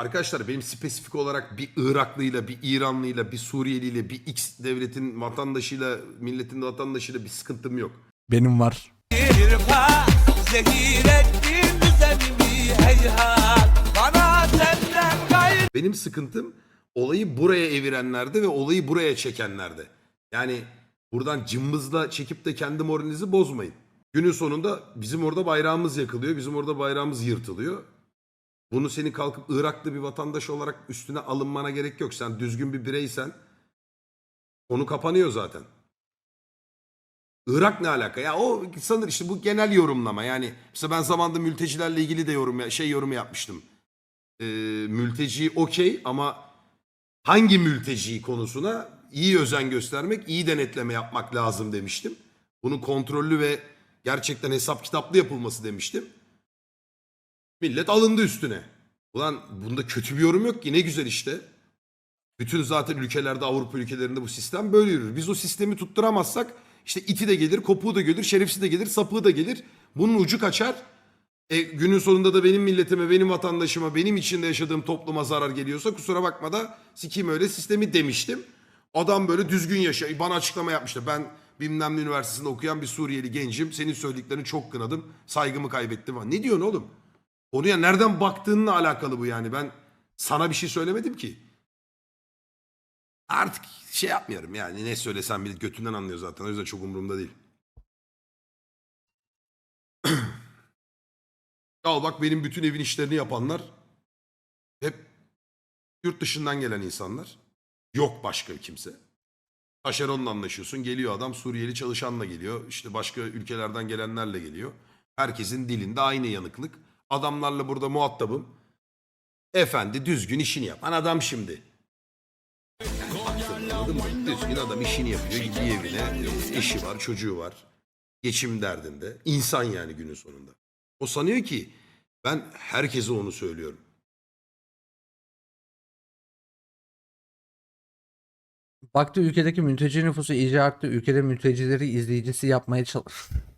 Arkadaşlar benim spesifik olarak bir Iraklıyla, bir İranlıyla, bir Suriyeliyle, bir X devletin vatandaşıyla, milletin vatandaşıyla bir sıkıntım yok. Benim var. Benim sıkıntım olayı buraya evirenlerde ve olayı buraya çekenlerde. Yani buradan cımbızla çekip de kendi moralinizi bozmayın. Günün sonunda bizim orada bayrağımız yakılıyor, bizim orada bayrağımız yırtılıyor. Bunu senin kalkıp Iraklı bir vatandaş olarak üstüne alınmana gerek yok. Sen düzgün bir bireysen konu kapanıyor zaten. Irak ne alaka? Ya o sanır işte bu genel yorumlama. Yani mesela ben zamanında mültecilerle ilgili de yorum şey yorumu yapmıştım. Ee, mülteci okey ama hangi mülteci konusuna iyi özen göstermek, iyi denetleme yapmak lazım demiştim. Bunun kontrollü ve gerçekten hesap kitaplı yapılması demiştim. Millet alındı üstüne. Ulan bunda kötü bir yorum yok ki ne güzel işte. Bütün zaten ülkelerde Avrupa ülkelerinde bu sistem böyle yürür. Biz o sistemi tutturamazsak işte iti de gelir, kopuğu da gelir, şerefsiz de gelir, sapığı da gelir. Bunun ucu kaçar. E, günün sonunda da benim milletime, benim vatandaşıma, benim içinde yaşadığım topluma zarar geliyorsa kusura bakma da sikeyim öyle sistemi demiştim. Adam böyle düzgün yaşa. Bana açıklama yapmıştı. Ben bilmem ne üniversitesinde okuyan bir Suriyeli gencim. Senin söylediklerini çok kınadım. Saygımı kaybettim. Ne diyorsun oğlum? Konuya nereden baktığınla alakalı bu yani. Ben sana bir şey söylemedim ki. Artık şey yapmıyorum yani. Ne söylesem bile götünden anlıyor zaten. O yüzden çok umurumda değil. Al bak benim bütün evin işlerini yapanlar hep yurt dışından gelen insanlar. Yok başka kimse. Taşeronla anlaşıyorsun. Geliyor adam Suriyeli çalışanla geliyor. İşte başka ülkelerden gelenlerle geliyor. Herkesin dilinde aynı yanıklık. Adamlarla burada muhatabım. Efendi düzgün işini yapan adam şimdi. Düzgün adam işini yapıyor. Gidiyor evine. Eşi var, çocuğu var. Geçim derdinde. İnsan yani günün sonunda. O sanıyor ki ben herkese onu söylüyorum. Baktı ülkedeki mülteci nüfusu iyice arttı. Ülkede mültecileri izleyicisi yapmaya çalış.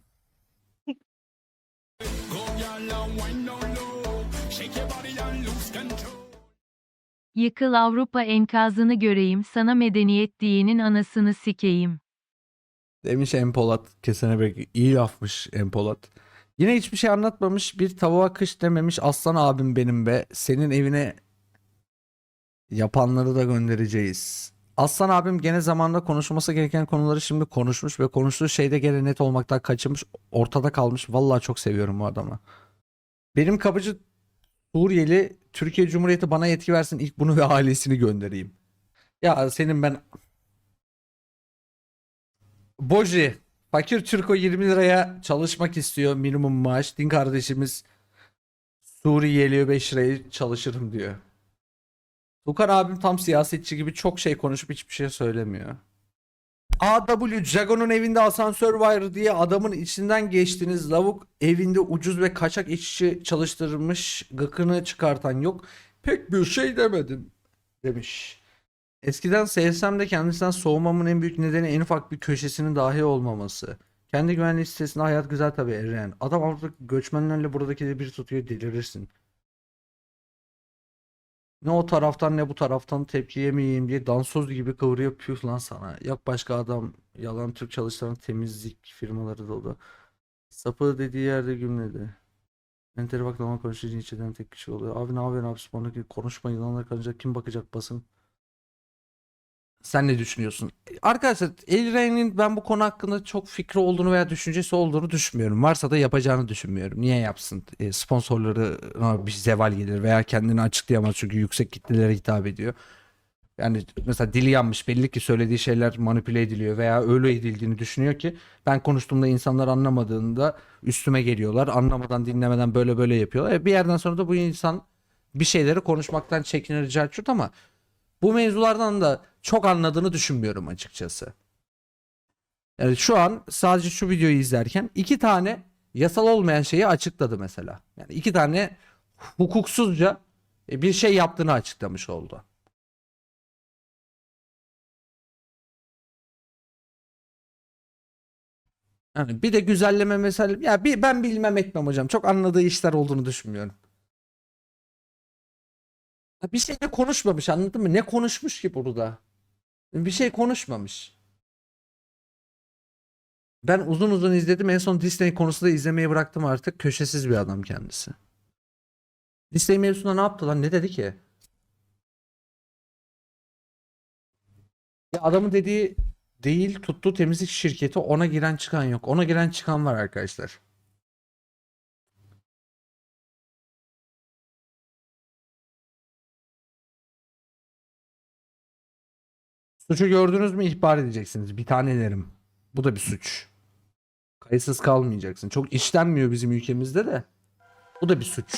Yıkıl Avrupa enkazını göreyim sana medeniyet diyenin anasını sikeyim. Demiş Empolat. Kesene bek. İyi lafmış Empolat. Yine hiçbir şey anlatmamış. Bir tavuğa kış dememiş. Aslan abim benim be. Senin evine yapanları da göndereceğiz. Aslan abim gene zamanında konuşulması gereken konuları şimdi konuşmuş ve konuştuğu şeyde gene net olmaktan kaçınmış. Ortada kalmış. Vallahi çok seviyorum bu adamı. Benim kapıcı Suriyeli Türkiye Cumhuriyeti bana yetki versin ilk bunu ve ailesini göndereyim. Ya senin ben Boji fakir Türko 20 liraya çalışmak istiyor minimum maaş. Din kardeşimiz Suriyeli 5 liraya çalışırım diyor. Tukan abim tam siyasetçi gibi çok şey konuşup hiçbir şey söylemiyor. AW Jago'nun evinde asansör var diye adamın içinden geçtiniz. Lavuk evinde ucuz ve kaçak işçi çalıştırmış. Gıkını çıkartan yok. Pek bir şey demedim demiş. Eskiden sevsem de kendisinden soğumamın en büyük nedeni en ufak bir köşesinin dahi olmaması. Kendi güvenli sitesinde hayat güzel tabii Eren. Adam Avrupa'daki göçmenlerle buradaki de bir tutuyor delirirsin. Ne o taraftan ne bu taraftan tepki yemeyeyim diye dansöz gibi kıvırıyor püf lan sana. Yok başka adam yalan Türk çalıştıran temizlik firmaları dolu. Sapı dediği yerde gümledi. Enteri bak zaman konuşunca içinden tek kişi oluyor. Abi ne yapıyorsun abi spondaki konuşma yılanlar kanacak kim bakacak basın. Sen ne düşünüyorsun? Arkadaşlar Elren'in ben bu konu hakkında çok fikri olduğunu veya düşüncesi olduğunu düşünmüyorum. Varsa da yapacağını düşünmüyorum. Niye yapsın? E, sponsorlarına bir zeval gelir veya kendini açıklayamaz çünkü yüksek kitlelere hitap ediyor. Yani mesela dili yanmış belli ki söylediği şeyler manipüle ediliyor veya öyle edildiğini düşünüyor ki ben konuştuğumda insanlar anlamadığında üstüme geliyorlar. Anlamadan dinlemeden böyle böyle yapıyorlar. E, bir yerden sonra da bu insan bir şeyleri konuşmaktan çekinir carçurt ama bu mevzulardan da çok anladığını düşünmüyorum açıkçası. Yani şu an sadece şu videoyu izlerken iki tane yasal olmayan şeyi açıkladı mesela. Yani iki tane hukuksuzca e, bir şey yaptığını açıklamış oldu. Yani bir de güzelleme mesela ya bir ben bilmem etmem hocam. Çok anladığı işler olduğunu düşünmüyorum. Bir şey de konuşmamış anladın mı? Ne konuşmuş ki burada? Bir şey konuşmamış. Ben uzun uzun izledim. En son Disney konusunda izlemeyi bıraktım artık. Köşesiz bir adam kendisi. Disney mevzusunda ne yaptı lan? Ne dedi ki? Ya adamın dediği değil tuttu temizlik şirketi ona giren çıkan yok. Ona giren çıkan var arkadaşlar. Suçu gördünüz mü ihbar edeceksiniz. Bir tanelerim. Bu da bir suç. Kayıtsız kalmayacaksın. Çok işlenmiyor bizim ülkemizde de. Bu da bir suç.